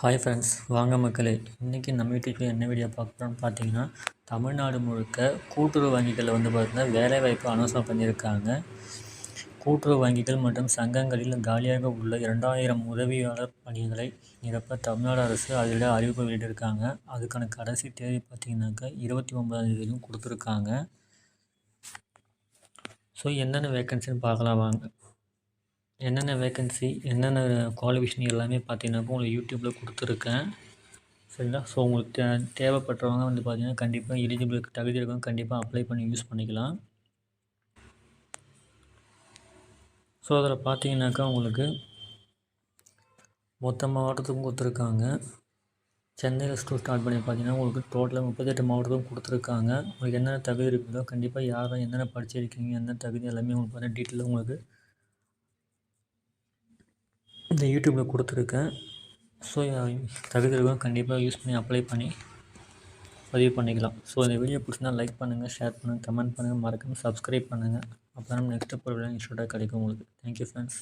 Hi friends வாங்க மக்களே. இன்றைக்கி நம்ம வீட்டுக்கு என்ன வீடியோ பார்க்குறோன்னு பார்த்தீங்கன்னா தமிழ்நாடு முழுக்க கூட்டுறவு வங்கிகளில் வந்து பார்த்திங்கன்னா வேலைவாய்ப்பு அனௌன்ஸ்மெண்ட் பண்ணியிருக்காங்க. கூட்டுறவு வங்கிகள் மற்றும் சங்கங்களில் காலியாக உள்ள இரண்டாயிரம் உதவியாளர் பணிகளை நிரப்ப தமிழ்நாடு அரசு அதில் அறிவிப்பு வெளியிட்டிருக்காங்க. அதுக்கான கடைசி தேதி பார்த்திங்கனாக்கா இருபத்தி ஒன்பதாம் தேதியும் கொடுத்துருக்காங்க. ஸோ என்னென்ன வேக்கன்சின்னு பார்க்கலாம் வாங்க. என்னென்ன வேக்கன்சி என்னென்ன குவாலிஃபிகேஷன் எல்லாமே பார்த்தீங்கன்னாக்கா உங்களுக்கு யூடியூப்பில் கொடுத்துருக்கேன். சரிங்களா? ஸோ உங்களுக்கு தே தேவைப்பட்டவங்க வந்து பார்த்தீங்கன்னா கண்டிப்பாக எலிஜிபிளுக்கு தகுதி இருக்கவங்க கண்டிப்பாக அப்ளை பண்ணி யூஸ் பண்ணிக்கலாம். ஸோ அதில் பார்த்தீங்கன்னாக்கா உங்களுக்கு மொத்த மாவட்டத்துக்கும் கொடுத்துருக்காங்க. சென்னையில் ஸ்கூல் ஸ்டார்ட் பண்ணி பார்த்தீங்கன்னா உங்களுக்கு டோட்டலாக முப்பத்தெட்டு மாவட்டத்துக்கும் கொடுத்துருக்காங்க. உங்களுக்கு என்னென்ன தகுதி இருக்குதோ கண்டிப்பாக யாரும் என்னென்ன படிச்சிருக்கீங்க என்ன தகுதி எல்லாமே உங்களுக்கு பார்த்தீங்கன்னா டீட்டெயிலாக உங்களுக்கு இந்த யூடியூப்பில் கொடுத்துருக்கேன். ஸோ தகுதி கண்டிப்பாக யூஸ் பண்ணி அப்ளை பண்ணி பதிவு பண்ணிக்கலாம். ஸோ இந்த வீடியோ பிடிச்சினா லைக் பண்ணுங்கள் ஷேர் பண்ணுங்கள் கமெண்ட் பண்ணுங்கள் மறக்காமல் சப்ஸ்கிரைப் பண்ணுங்கள் அப்போ தான் நெக்ஸ்ட்டு ப்ரோக்ராம் இன்ஸ்டூட்டாக கிடைக்கும் உங்களுக்கு. Thank you friends